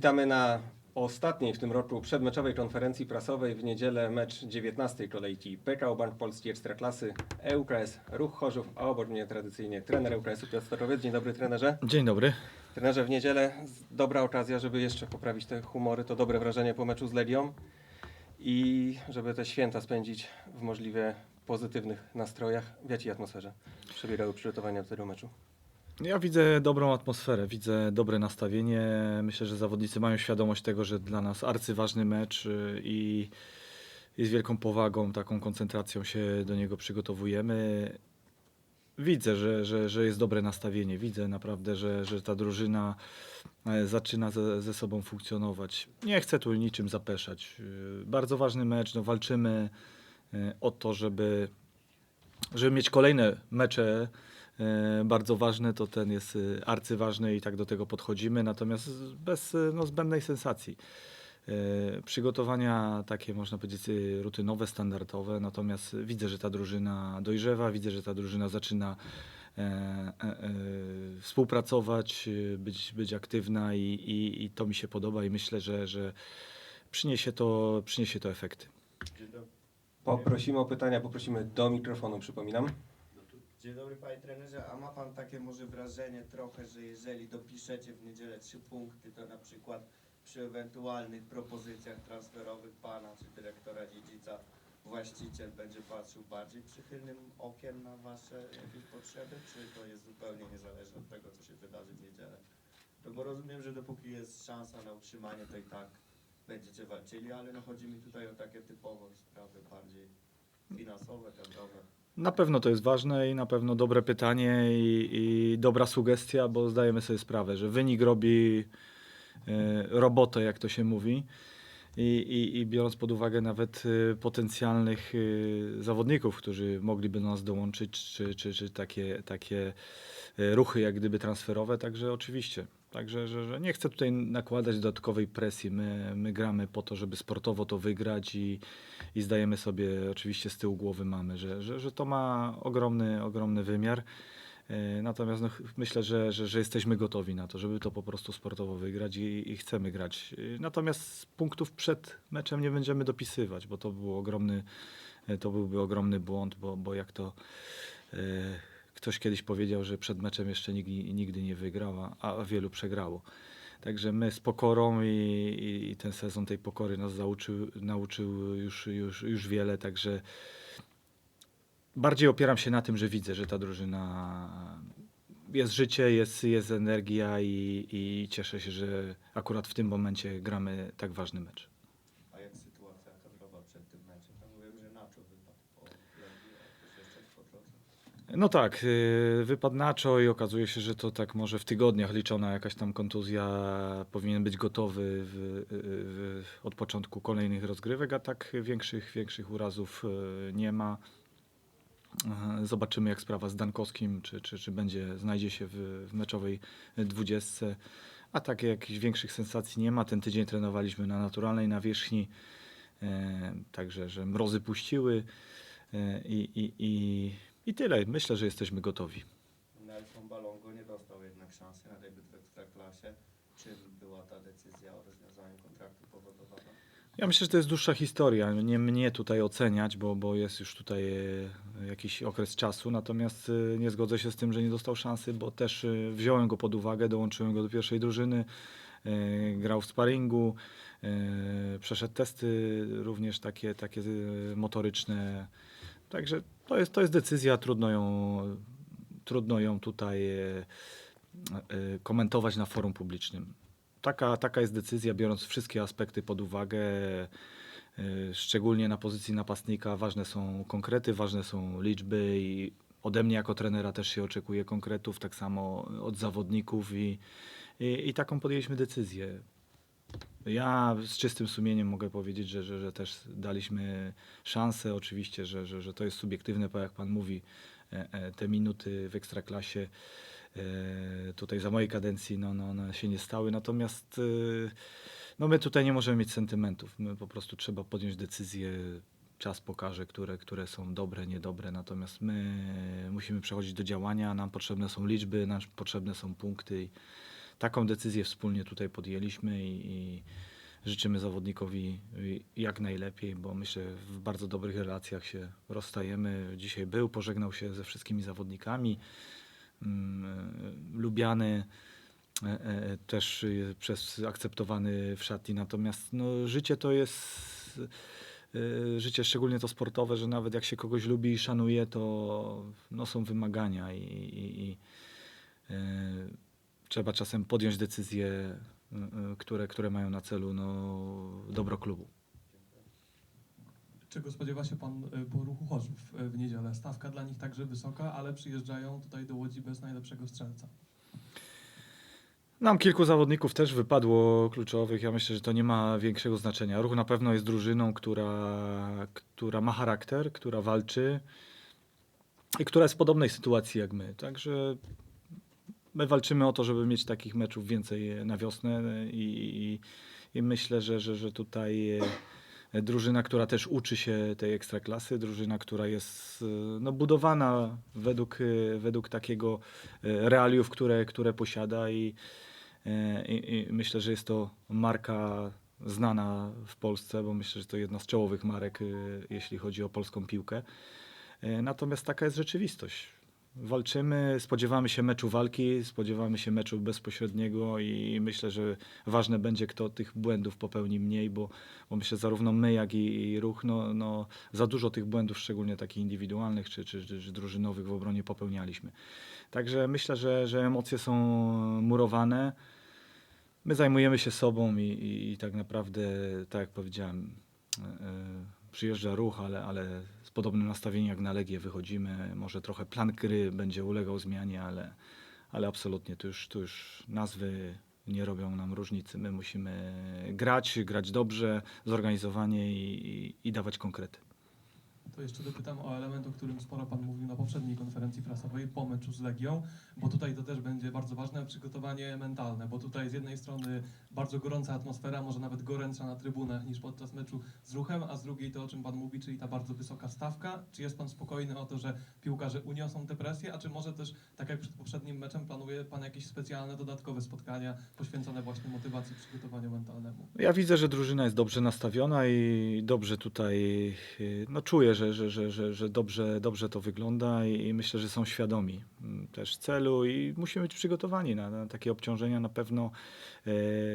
Witamy na ostatniej w tym roku przedmeczowej konferencji prasowej. W niedzielę mecz 19 kolejki PKO Bank Polski Ekstraklasy, ŁKS Ruch Chorzów, a obok mnie tradycyjnie trener ŁKS-u Piotr Storowiec. Dzień dobry trenerze. Dzień dobry. Trenerze, w niedzielę dobra okazja, żeby jeszcze poprawić te humory, to dobre wrażenie po meczu z Legią i żeby te święta spędzić w możliwie pozytywnych nastrojach. W jakiej atmosferze przebiegały przygotowania do tego meczu? Ja widzę dobrą atmosferę, widzę dobre nastawienie. Myślę, że zawodnicy mają świadomość tego, że dla nas arcyważny mecz y, i, i z wielką powagą, taką koncentracją się do niego przygotowujemy. Widzę, że, że, że jest dobre nastawienie. Widzę naprawdę, że, że ta drużyna e, zaczyna ze, ze sobą funkcjonować. Nie chcę tu niczym zapeszać. Y, Bardzo ważny mecz. No, walczymy y, o to, żeby, żeby mieć kolejne mecze e, bardzo ważne, to ten jest e, arcyważny i tak do tego podchodzimy, natomiast bez e, no, zbędnej sensacji. E, Przygotowania takie, można powiedzieć, e, rutynowe, standardowe, natomiast widzę, że ta drużyna dojrzewa, widzę, że ta drużyna zaczyna e, e, e, współpracować, e, być, być aktywna i, i, i to mi się podoba i myślę, że, że przyniesie, to, przyniesie to efekty. Poprosimy o pytania, poprosimy do mikrofonu, przypominam. Dzień dobry panie trenerze, a ma pan takie może wrażenie trochę, że jeżeli dopiszecie w niedzielę trzy punkty, to na przykład przy ewentualnych propozycjach transferowych pana czy dyrektora dziedzica właściciel będzie patrzył bardziej przychylnym okiem na wasze jakieś potrzeby, czy to jest zupełnie niezależne od tego, co się wydarzy w niedzielę? No bo rozumiem, że dopóki jest szansa na utrzymanie, to i tak będziecie walczyli, ale no chodzi mi tutaj o takie typowo sprawy bardziej finansowe, kadrowe. Na pewno to jest ważne i na pewno dobre pytanie i, i dobra sugestia, bo zdajemy sobie sprawę, że wynik robi e, robotę, jak to się mówi. I, i, I biorąc pod uwagę nawet e, potencjalnych e, zawodników, którzy mogliby do nas dołączyć, czy, czy, czy takie, takie ruchy jak gdyby transferowe, także oczywiście. Także że, że nie chcę tutaj nakładać dodatkowej presji. My, my gramy po to, żeby sportowo to wygrać i, i zdajemy sobie, oczywiście z tyłu głowy mamy, że, że, że to ma ogromny, ogromny wymiar. E, Natomiast no, myślę, że, że, że jesteśmy gotowi na to, żeby to po prostu sportowo wygrać i, i chcemy grać. E, Natomiast punktów przed meczem nie będziemy dopisywać, bo to był ogromny, e, to byłby ogromny błąd, bo, bo jak to e, ktoś kiedyś powiedział, że przed meczem jeszcze nigdy, nigdy nie wygrał, a, wielu przegrało. Także my z pokorą i, i, i ten sezon tej pokory nas nauczył już, już, już wiele, także bardziej opieram się na tym, że widzę, że ta drużyna jest życie, jest, jest energia i, i cieszę się, że akurat w tym momencie gramy tak ważny mecz. A jak sytuacja kadrowa przed tym meczem? Tam mówiłem, że Nacho wypadł po Legii, a ktoś jeszcze po drodze. No tak, yy, wypadł i okazuje się, że to tak może w tygodniach liczona jakaś tam kontuzja powinien być gotowy w, w, od początku kolejnych rozgrywek, a tak większych, większych urazów yy, nie ma. Zobaczymy jak sprawa z Dankowskim, czy, czy, czy będzie, znajdzie się w, w meczowej dwudziestce. A tak jakichś większych sensacji nie ma. Ten tydzień trenowaliśmy na naturalnej nawierzchni, e, także że mrozy puściły e, i, i, i, i tyle. Myślę, że jesteśmy gotowi. Nelson Balongo nie dostał jednak szansy na debiut w Ekstraklasie. Czym była ta decyzja o rozwiązaniu kontraktu powodowana? Ja myślę, że to jest dłuższa historia. Nie mnie tutaj oceniać, bo, bo jest już tutaj e, jakiś okres czasu. Natomiast e, nie zgodzę się z tym, że nie dostał szansy, bo też e, wziąłem go pod uwagę, dołączyłem go do pierwszej drużyny. Grał w sparingu, przeszedł testy również takie, takie motoryczne. Także to jest, to jest decyzja, trudno ją, trudno ją tutaj e, e, komentować na forum publicznym. Taka, taka jest decyzja, biorąc wszystkie aspekty pod uwagę. y, Szczególnie na pozycji napastnika ważne są konkrety, ważne są liczby i ode mnie jako trenera też się oczekuje konkretów, tak samo od zawodników i, i, i taką podjęliśmy decyzję. Ja z czystym sumieniem mogę powiedzieć, że, że, że też daliśmy szansę. Oczywiście, że, że, że to jest subiektywne, bo jak pan mówi, e, e, te minuty w ekstraklasie e, tutaj za mojej kadencji no, no, one się nie stały. Natomiast no, my tutaj nie możemy mieć sentymentów. My po prostu trzeba podjąć decyzje. Czas pokaże, które, które są dobre, niedobre. Natomiast my musimy przechodzić do działania. Nam potrzebne są liczby, nam potrzebne są punkty. Taką decyzję wspólnie tutaj podjęliśmy i, i życzymy zawodnikowi jak najlepiej, bo myślę, w bardzo dobrych relacjach się rozstajemy. Dzisiaj był, pożegnał się ze wszystkimi zawodnikami. Mm, e, Lubiany e, e, też przez akceptowany w szatni. Natomiast no, życie to jest życie, szczególnie to sportowe, że nawet jak się kogoś lubi i szanuje, to no, są wymagania i, i, i trzeba czasem podjąć decyzje, e, e, które, które mają na celu no, dobro klubu. Czego spodziewa się Pan y, po ruchu Chorzów y, w niedzielę? Stawka dla nich także wysoka, ale przyjeżdżają tutaj do Łodzi bez najlepszego strzelca. Nam kilku zawodników też wypadło kluczowych. Ja myślę, że to nie ma większego znaczenia. Ruch na pewno jest drużyną, która, która ma charakter, która walczy i która jest w podobnej sytuacji jak my. Także my walczymy o to, żeby mieć takich meczów więcej na wiosnę i, i, i myślę, że, że, że tutaj e, drużyna, która też uczy się tej ekstraklasy, drużyna, która jest e, no, budowana według, e, według takiego e, realiów, które, które posiada i, e, i, i myślę, że jest to marka znana w Polsce, bo myślę, że to jedna z czołowych marek, e, jeśli chodzi o polską piłkę. E, Natomiast taka jest rzeczywistość. Walczymy, spodziewamy się meczu walki, spodziewamy się meczu bezpośredniego i myślę, że ważne będzie, kto tych błędów popełni mniej, bo, bo myślę, zarówno my, jak i, i ruch, no, no, za dużo tych błędów, szczególnie takich indywidualnych czy, czy, czy, czy drużynowych w obronie popełnialiśmy. Także myślę, że, że emocje są murowane. My zajmujemy się sobą i, i, i tak naprawdę, tak jak powiedziałem, e, przyjeżdża ruch, ale, ale z podobnym nastawieniem jak na Legię wychodzimy. Może trochę plan gry będzie ulegał zmianie, ale, ale absolutnie tu już, tu już nazwy nie robią nam różnicy. My musimy grać, grać dobrze, zorganizowanie i, i, i dawać konkrety. To jeszcze dopytam o element, o którym sporo Pan mówił na poprzedniej konferencji prasowej po meczu z Legią, bo tutaj to też będzie bardzo ważne przygotowanie mentalne, bo tutaj z jednej strony bardzo gorąca atmosfera, może nawet gorętsza na trybunach niż podczas meczu z ruchem, a z drugiej to, o czym Pan mówi, czyli ta bardzo wysoka stawka. Czy jest Pan spokojny o to, że piłkarze uniosą tę presję, a czy może też, tak jak przed poprzednim meczem, planuje Pan jakieś specjalne, dodatkowe spotkania poświęcone właśnie motywacji, przygotowaniu mentalnemu? Ja widzę, że drużyna jest dobrze nastawiona i dobrze tutaj, no czuję, że, że, że, że, że dobrze, dobrze to wygląda i, myślę, że są świadomi mm, też celu i musimy być przygotowani na, na takie obciążenia. Na pewno, e,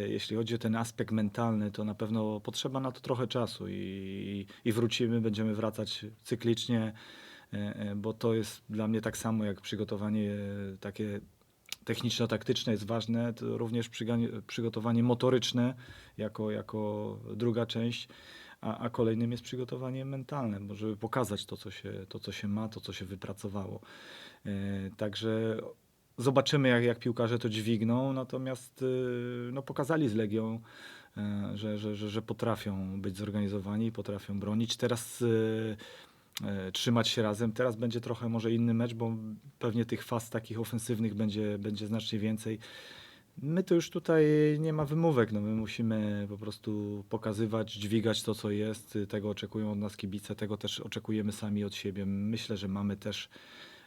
jeśli chodzi o ten aspekt mentalny, to na pewno potrzeba na to trochę czasu i, i wrócimy, będziemy wracać cyklicznie, e, e, bo to jest dla mnie tak samo jak przygotowanie e, takie techniczno-taktyczne jest ważne, to również przygotowanie motoryczne jako, jako druga część, a, a kolejnym jest przygotowanie mentalne, bo żeby pokazać to co, się, to, co się ma, to, co się wypracowało. E, Także zobaczymy, jak, jak piłkarze to dźwigną, natomiast e, no, pokazali z Legią, e, że, że, że, że potrafią być zorganizowani, potrafią bronić. Teraz trzymać się razem. Teraz będzie trochę może inny mecz, bo pewnie tych faz takich ofensywnych będzie, będzie znacznie więcej. My to już tutaj nie ma wymówek, no my musimy po prostu pokazywać, dźwigać to, co jest. Tego oczekują od nas kibice, tego też oczekujemy sami od siebie. Myślę, że mamy też,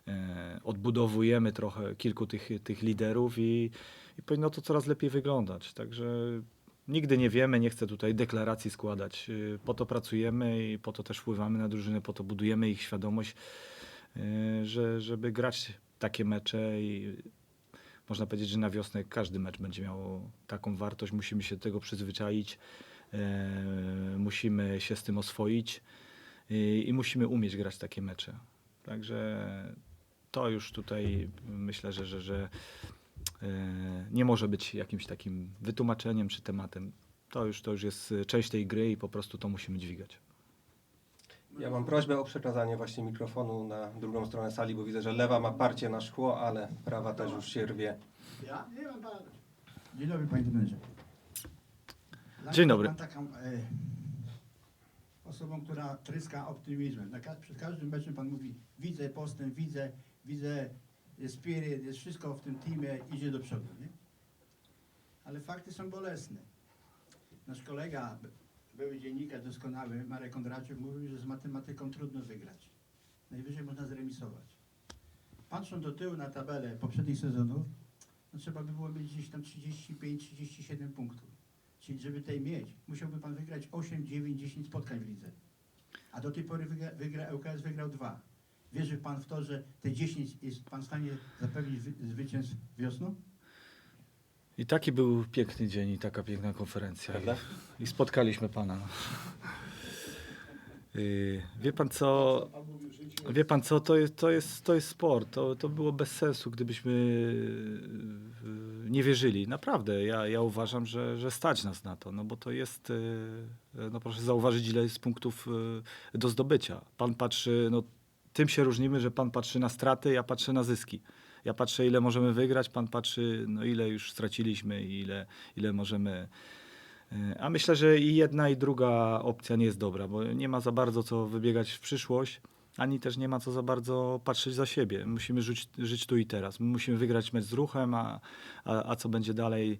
e, odbudowujemy trochę kilku tych, tych liderów i, i powinno to coraz lepiej wyglądać. Także nigdy nie wiemy, nie chcę tutaj deklaracji składać. Y, Po to pracujemy i po to też wpływamy na drużynę, po to budujemy ich świadomość, y, że, żeby grać takie mecze i można powiedzieć, że na wiosnę każdy mecz będzie miał taką wartość. Musimy się do tego przyzwyczaić, e, musimy się z tym oswoić i, i musimy umieć grać takie mecze. Także to już tutaj myślę, że, że, że e, nie może być jakimś takim wytłumaczeniem czy tematem. To już, to już jest część tej gry i po prostu to musimy dźwigać. Ja mam prośbę o przekazanie właśnie mikrofonu na drugą stronę sali, bo widzę, że lewa ma parcie na szkło, ale prawa też już się rwie. Ja? Nie mam pana. Dzień dobry panie. Dla Dzień dobry. Pan taką e, osobą, która tryska optymizmem. Na, ka- przed każdym meczem pan mówi, widzę postęp, widzę, widzę jest spirit, jest wszystko w tym teamie, idzie do przodu, nie? Ale fakty są bolesne. Nasz kolega, były dziennikarz doskonały, Marek Kondraciuk, mówił, że z matematyką trudno wygrać. Najwyżej można zremisować. Patrząc do tyłu na tabelę poprzednich sezonów, no trzeba by było mieć gdzieś tam 35-37 punktów. Czyli żeby tutaj mieć, musiałby pan wygrać 8, 9, 10 spotkań w lidze. A do tej pory wygra, wygra, ŁKS wygrał dwa. Wierzy pan w to, że te 10 jest pan w stanie zapewnić wy, zwycięstw wiosną? I taki był piękny dzień i taka piękna konferencja. I, i spotkaliśmy pana. Yy, wie pan co? Wie pan co, to jest, to jest, to jest sport. To, to było bez sensu, gdybyśmy yy, nie wierzyli. Naprawdę, ja, ja uważam, że, że stać nas na to, no bo to jest, yy, no proszę zauważyć, ile jest punktów do zdobycia. Pan patrzy, no tym się różnimy, że pan patrzy na straty, ja patrzę na zyski. Ja patrzę, ile możemy wygrać, pan patrzy, no ile już straciliśmy i ile, ile możemy. yy, A myślę, że i jedna, i druga opcja nie jest dobra, bo nie ma za bardzo co wybiegać w przyszłość, ani też nie ma co za bardzo patrzeć za siebie. Musimy żyć, żyć tu i teraz. My musimy wygrać mecz z ruchem, a, a, a co będzie dalej.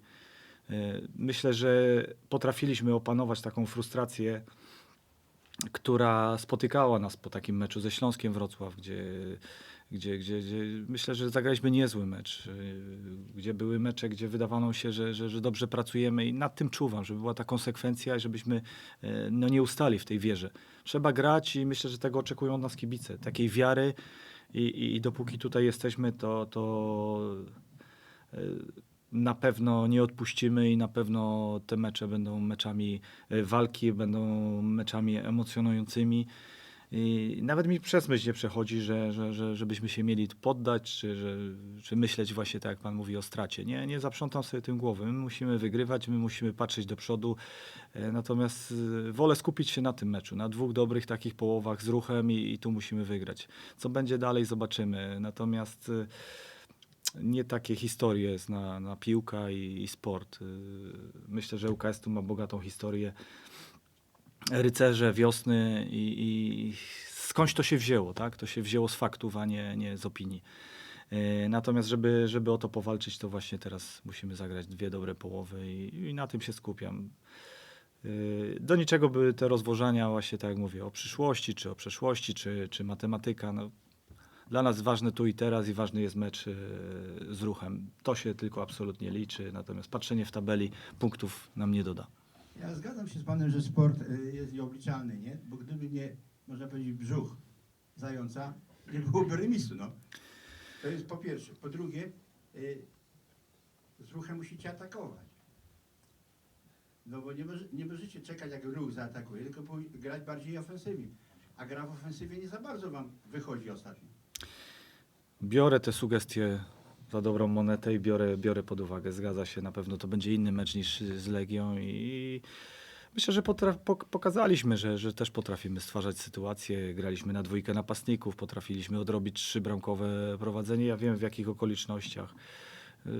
yy, Myślę, że potrafiliśmy opanować taką frustrację, która spotykała nas po takim meczu ze Śląskiem Wrocław, gdzie, gdzie, gdzie, gdzie myślę, że zagraliśmy niezły mecz, yy, gdzie były mecze, gdzie wydawano się, że, że, że dobrze pracujemy i nad tym czuwam, żeby była ta konsekwencja i żebyśmy yy, no, nie ustali w tej wierze. Trzeba grać i myślę, że tego oczekują od nas kibice, takiej wiary i, i, i dopóki tutaj jesteśmy, to, to yy, na pewno nie odpuścimy i na pewno te mecze będą meczami walki, będą meczami emocjonującymi. I nawet mi przez myśl nie przechodzi, że, że, że, żebyśmy się mieli poddać, czy, że, czy myśleć właśnie tak, jak Pan mówi o stracie. Nie, nie zaprzątam sobie tym głowy. My musimy wygrywać, my musimy patrzeć do przodu. E, Natomiast e, wolę skupić się na tym meczu, na dwóch dobrych takich połowach z ruchem i, i tu musimy wygrać. Co będzie dalej, zobaczymy. Natomiast e, nie takie historie jest na, na piłka i, i sport. Myślę, że UKS tu ma bogatą historię. Rycerze wiosny i, i skądś to się wzięło, tak? To się wzięło z faktów, a nie, nie z opinii. Y, Natomiast, żeby, żeby o to powalczyć, to właśnie teraz musimy zagrać dwie dobre połowy i, i na tym się skupiam. Y, Do niczego by te rozważania właśnie, tak jak mówię, o przyszłości, czy o przeszłości, czy, czy matematyka, no, dla nas ważne tu i teraz i ważny jest mecz e, z ruchem. To się tylko absolutnie liczy, natomiast patrzenie w tabeli punktów nam nie doda. Ja zgadzam się z panem, że sport y, jest nieobliczalny, nie? Bo gdyby nie, można powiedzieć, brzuch zająca, nie byłoby remisu, no. To jest po pierwsze. Po drugie, y, z ruchem musicie atakować. No bo nie, może, nie możecie czekać, jak ruch zaatakuje, tylko grać bardziej ofensywnie. A gra w ofensywie nie za bardzo wam wychodzi ostatnio. Biorę te sugestie za dobrą monetę i biorę, biorę pod uwagę. Zgadza się, na pewno to będzie inny mecz niż z Legią i myślę, że pokazaliśmy, że, że też potrafimy stwarzać sytuacje. Graliśmy na dwójkę napastników, potrafiliśmy odrobić trzy bramkowe prowadzenie. Ja wiem w jakich okolicznościach. Yy,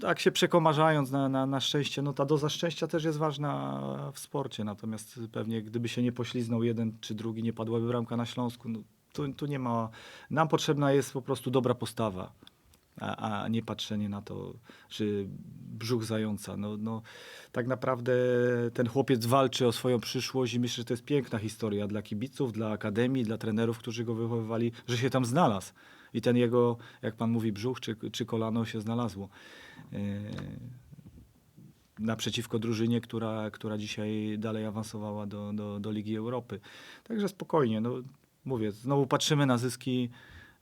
Tak się przekomarzając na, na, na szczęście, no ta doza szczęścia też jest ważna w sporcie, natomiast pewnie gdyby się nie pośliznął jeden czy drugi, nie padłaby bramka na Śląsku, no, tu, tu nie ma, nam potrzebna jest po prostu dobra postawa, a, a nie patrzenie na to, czy brzuch zająca. No, no, tak naprawdę ten chłopiec walczy o swoją przyszłość i myślę, że to jest piękna historia dla kibiców, dla akademii, dla trenerów, którzy go wychowywali, że się tam znalazł. I ten jego, jak pan mówi, brzuch czy, czy kolano się znalazło. Yy, naprzeciwko drużynie, która, która dzisiaj dalej awansowała do, do, do Ligi Europy. Także spokojnie, no, mówię, znowu patrzymy na zyski,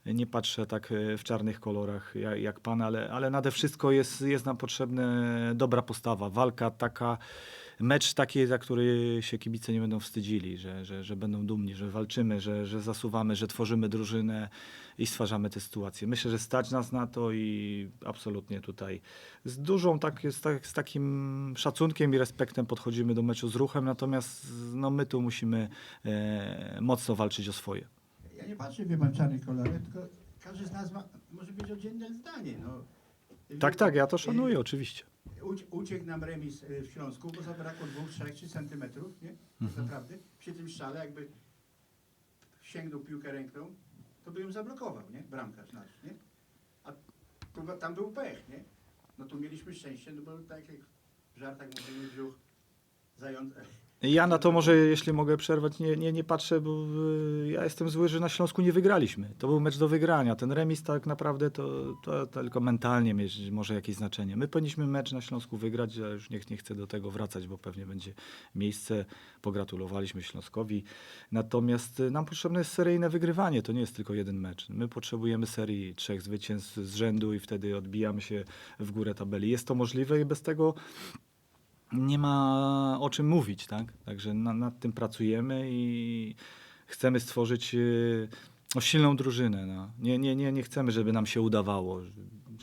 nie patrzę tak e, w czarnych kolorach jak, jak pan, ale, ale nade wszystko jest, jest nam potrzebna dobra postawa, walka taka, mecz taki, za który się kibice nie będą wstydzili, że, że, że będą dumni, że walczymy, że, że zasuwamy, że tworzymy drużynę i stwarzamy te sytuacje. Myślę, że stać nas na to i absolutnie tutaj z dużą, tak, z, tak, z takim szacunkiem i respektem podchodzimy do meczu z ruchem, natomiast no, my tu musimy e, mocno walczyć o swoje. Ja nie patrzę, w czarnych kolorach, tylko każdy z nas ma, może być oddzielne zdanie, no. Tak, tak, ja to szanuję oczywiście. Ucie- Uciekł nam remis y, w Śląsku, bo zabrakło dwóch, trzech, trzy centymetrów, nie? Mhm. Naprawdę. Przy tym strzale, jakby sięgnął piłkę ręką, to by ją zablokował, nie? Bramkarz nasz, nie? A tu, tam był pech, nie? No tu mieliśmy szczęście, no bo tak jak w żartach mówimy, brzuch zając, Ja na to może, jeśli mogę przerwać, nie, nie, nie patrzę, bo y, ja jestem zły, że na Śląsku nie wygraliśmy. To był mecz do wygrania. Ten remis tak naprawdę to, to tylko mentalnie mieć może jakieś znaczenie. My powinniśmy mecz na Śląsku wygrać, ja już nie, nie chcę do tego wracać, bo pewnie będzie miejsce. Pogratulowaliśmy Śląskowi. Natomiast y, nam potrzebne jest seryjne wygrywanie, to nie jest tylko jeden mecz. My potrzebujemy serii trzech zwycięstw z rzędu i wtedy odbijamy się w górę tabeli. Jest to możliwe i bez tego nie ma o czym mówić, tak? Także na, nad tym pracujemy i chcemy stworzyć e, no, silną drużynę. No. Nie, nie, nie, nie chcemy, żeby nam się udawało,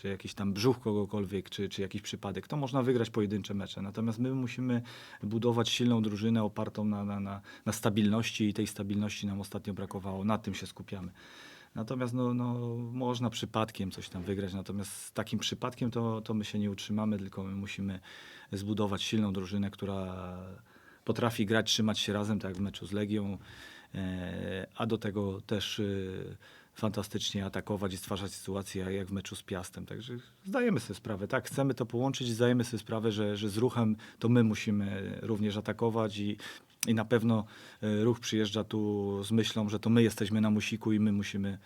że jakiś tam brzuch kogokolwiek, czy, czy jakiś przypadek. To można wygrać pojedyncze mecze, natomiast my musimy budować silną drużynę opartą na, na, na, na stabilności i tej stabilności nam ostatnio brakowało. Na tym się skupiamy. Natomiast no, no, można przypadkiem coś tam wygrać, natomiast z takim przypadkiem to, to my się nie utrzymamy, tylko my musimy zbudować silną drużynę, która potrafi grać, trzymać się razem, tak jak w meczu z Legią, e, a do tego też e, fantastycznie atakować i stwarzać sytuacje jak- w meczu z Piastem. Także zdajemy sobie sprawę, tak, chcemy to połączyć zdajemy sobie sprawę, że, że z ruchem to my musimy również atakować i, i na pewno e, ruch przyjeżdża tu z myślą, że to my jesteśmy na musiku i my musimy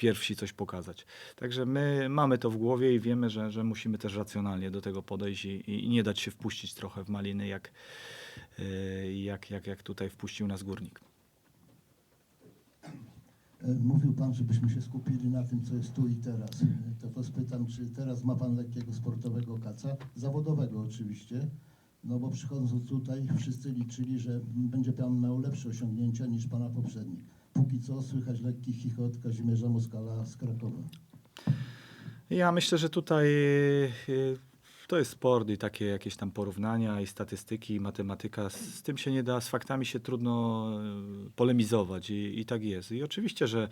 pierwsi coś pokazać. Także my mamy to w głowie i wiemy, że, że musimy też racjonalnie do tego podejść i, i nie dać się wpuścić trochę w maliny, jak, e, jak, jak, jak tutaj wpuścił nas górnik. Mówił Pan, żebyśmy się skupili na tym, co jest tu i teraz. To, to spytam, czy teraz ma Pan lekkiego sportowego kaca? Zawodowego oczywiście. No bo przychodząc tutaj wszyscy liczyli, że będzie Pan miał lepsze osiągnięcia niż Pana poprzednik. Póki co słychać lekki chichot Kazimierza Moskala z Krakowa. Ja myślę, że tutaj e, to jest sport i takie jakieś tam porównania i statystyki, i matematyka. Z, tym się nie da, z faktami się trudno e, polemizować i, i tak jest. I oczywiście, że,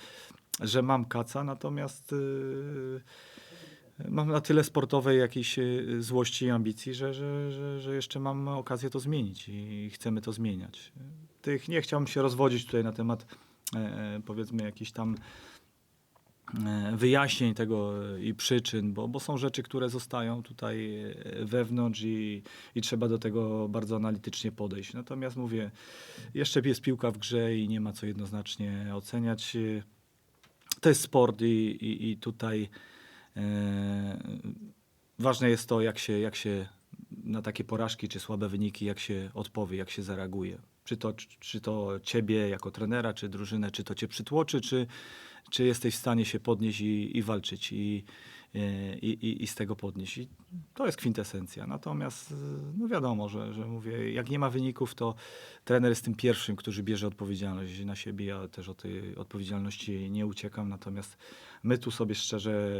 że mam kaca, natomiast e, mam na tyle sportowej jakiejś złości i ambicji, że, że, że, że jeszcze mam okazję to zmienić i chcemy to zmieniać. Tych nie chciałbym się rozwodzić tutaj na temat powiedzmy jakichś tam e, wyjaśnień tego e, i przyczyn, bo, bo są rzeczy, które zostają tutaj e, wewnątrz i, i trzeba do tego bardzo analitycznie podejść. Natomiast mówię, jeszcze jest piłka w grze i nie ma co jednoznacznie oceniać. E, To jest sport i, i, i tutaj e, ważne jest to, jak się, jak się na takie porażki czy słabe wyniki, jak się odpowie, jak się zareaguje. Czy to, czy to ciebie jako trenera, czy drużynę, czy to cię przytłoczy, czy, czy jesteś w stanie się podnieść i, i walczyć i, e, i, i, z tego podnieść. I to jest kwintesencja. Natomiast e, no wiadomo, że, że mówię, jak nie ma wyników, to trener jest tym pierwszym, który bierze odpowiedzialność na siebie. Ja też od tej odpowiedzialności nie uciekam. Natomiast my tu sobie szczerze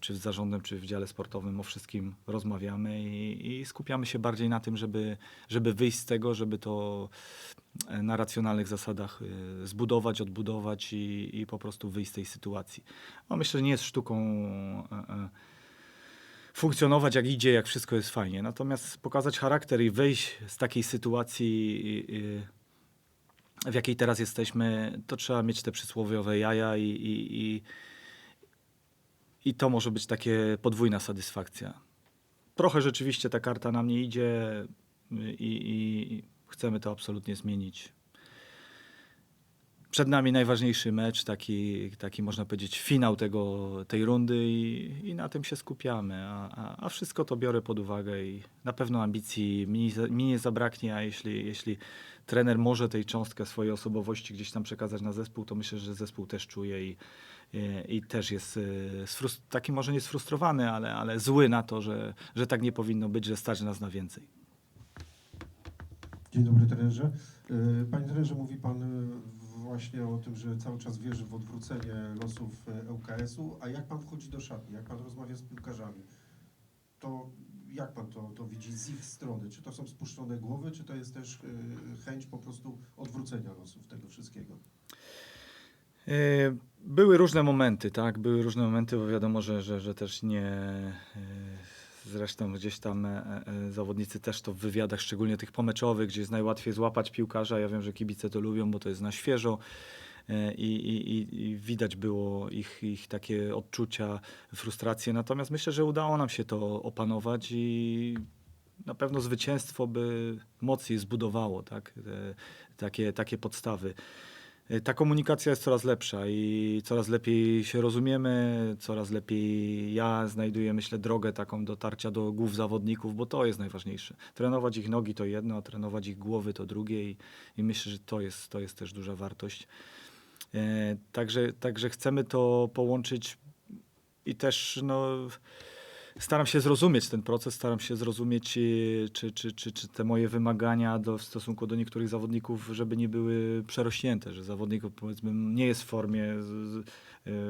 czy z zarządem, czy w dziale sportowym o wszystkim rozmawiamy i, i skupiamy się bardziej na tym, żeby, żeby wyjść z tego, żeby to e, na racjonalnych zasadach e, zbudować, odbudować i, i po prostu wyjść z tej sytuacji. No, myślę, że nie jest sztuką e, e, funkcjonować jak idzie, jak wszystko jest fajnie. Natomiast pokazać charakter i wyjść z takiej sytuacji, w jakiej teraz jesteśmy, to trzeba mieć te przysłowiowe jaja i, i, i, i to może być takie podwójna satysfakcja. Trochę rzeczywiście ta karta nam nie idzie i, i chcemy to absolutnie zmienić. Przed nami najważniejszy mecz, taki, taki można powiedzieć finał tego, tej rundy i, i na tym się skupiamy. A, a, a wszystko to biorę pod uwagę i na pewno ambicji mi, mi nie zabraknie, a jeśli, jeśli trener może tej cząstkę swojej osobowości gdzieś tam przekazać na zespół, to myślę, że zespół też czuje i, i, i też jest e, taki może nie sfrustrowany, ale, ale zły na to, że, że tak nie powinno być, że stać nas na więcej. Dzień dobry trenerze. E, Panie trenerze, mówi Pan e, właśnie o tym, że cały czas wierzy w odwrócenie losów e, ŁKS-u, a jak Pan wchodzi do szatni, jak Pan rozmawia z piłkarzami, to jak Pan to, to widzi z ich strony? Czy to są spuszczone głowy, czy to jest też e, chęć po prostu odwrócenia losów tego wszystkiego? E, Były różne momenty, tak? Były różne momenty, bo wiadomo, że, że, że też nie. e, Zresztą gdzieś tam e, zawodnicy też to w wywiadach, szczególnie tych pomeczowych, gdzie jest najłatwiej złapać piłkarza. Ja wiem, że kibice to lubią, bo to jest na świeżo. I, i- I widać było ich, ich takie odczucia, frustracje. Natomiast myślę, że udało nam się to opanować i na pewno zwycięstwo by mocniej zbudowało tak? Te, takie, takie podstawy. Y, Ta komunikacja jest coraz lepsza i coraz lepiej się rozumiemy, coraz lepiej ja znajduję, myślę, drogę taką dotarcia do głów zawodników, bo to jest najważniejsze. Trenować ich nogi to jedno, a trenować ich głowy to drugie i, i myślę, że to jest, to jest też duża wartość. E, Także, także chcemy to połączyć i też no, staram się zrozumieć ten proces, staram się zrozumieć, e, czy, czy, czy, czy te moje wymagania do, w stosunku do niektórych zawodników, żeby nie były przerośnięte, że zawodnik powiedzmy nie jest w formie e,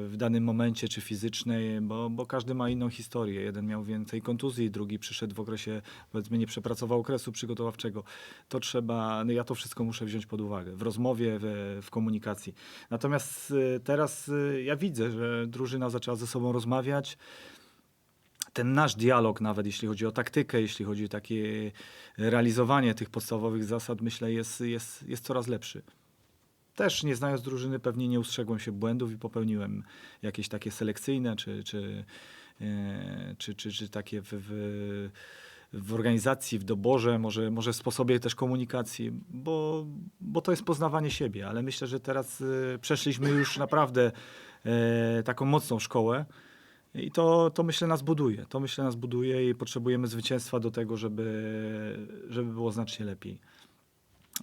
w danym momencie, czy fizycznej, bo, bo każdy ma inną historię. Jeden miał więcej kontuzji, drugi przyszedł w okresie, powiedzmy nie przepracował okresu przygotowawczego. To trzeba, no ja to wszystko muszę wziąć pod uwagę w rozmowie, w, w komunikacji. Natomiast y, teraz ja widzę, że drużyna zaczęła ze sobą rozmawiać. Ten nasz dialog, nawet jeśli chodzi o taktykę, jeśli chodzi o takie realizowanie tych podstawowych zasad, myślę, jest, jest, jest coraz lepszy. Też nie znając drużyny, pewnie nie ustrzegłem się błędów i popełniłem jakieś takie selekcyjne, czy, czy, e, czy, czy, czy takie w, w, w organizacji, w doborze, może, może w sposobie też komunikacji, bo, bo to jest poznawanie siebie, ale myślę, że teraz e, przeszliśmy już naprawdę e, taką mocną szkołę i to, to myślę nas buduje. To myślę nas buduje i potrzebujemy zwycięstwa do tego, żeby, żeby było znacznie lepiej.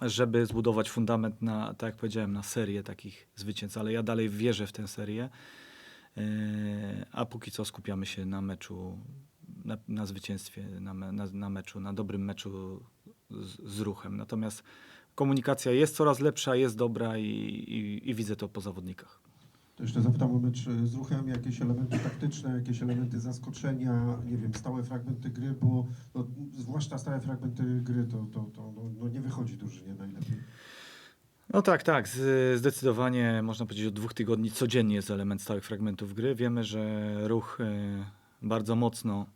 Żeby zbudować fundament na, tak jak powiedziałem, na serię takich zwycięstw, ale ja dalej wierzę w tę serię. E, A póki co skupiamy się na meczu, na, na zwycięstwie, na, na, na meczu, na dobrym meczu z, z ruchem. Natomiast komunikacja jest coraz lepsza, jest dobra i, i, i widzę to po zawodnikach. To jeszcze zapytam o e, z ruchem, jakieś elementy taktyczne, jakieś elementy zaskoczenia, nie wiem, stałe fragmenty gry, bo no, zwłaszcza stałe fragmenty gry to, to, to no, no nie wychodzi drużynie najlepiej. No tak, tak. Zdecydowanie można powiedzieć od dwóch tygodni codziennie jest element stałych fragmentów gry. Wiemy, że ruch e, bardzo mocno,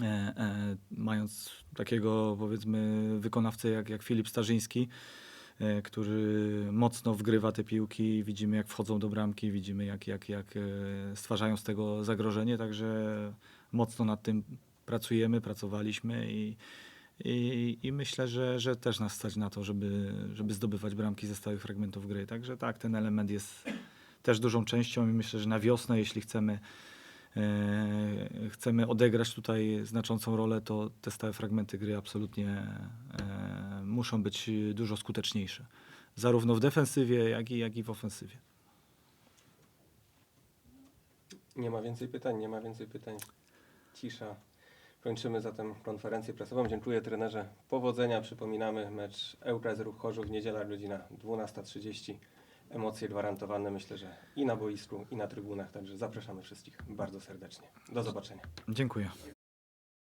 e, e, mając takiego powiedzmy wykonawcę jak, jak Filip Starzyński, który mocno wgrywa te piłki, widzimy jak wchodzą do bramki, widzimy jak, jak, jak e, stwarzają z tego zagrożenie, także mocno nad tym pracujemy, pracowaliśmy i, i, I myślę, że, że też nas stać na to, żeby, żeby zdobywać bramki ze stałych fragmentów gry. Także tak, ten element jest też dużą częścią i myślę, że na wiosnę, jeśli chcemy, e, chcemy odegrać tutaj znaczącą rolę, to te stałe fragmenty gry absolutnie e, muszą być dużo skuteczniejsze. Zarówno w defensywie, jak i, jak i w ofensywie. Nie ma więcej pytań, nie ma więcej pytań. Cisza. Kończymy zatem konferencję prasową. Dziękuję trenerze. Powodzenia. Przypominamy mecz ŁKS Ruch Chorzów, niedziela godzina 12.30. Emocje gwarantowane myślę, że i na boisku, i na trybunach. Także zapraszamy wszystkich bardzo serdecznie. Do zobaczenia. Dziękuję.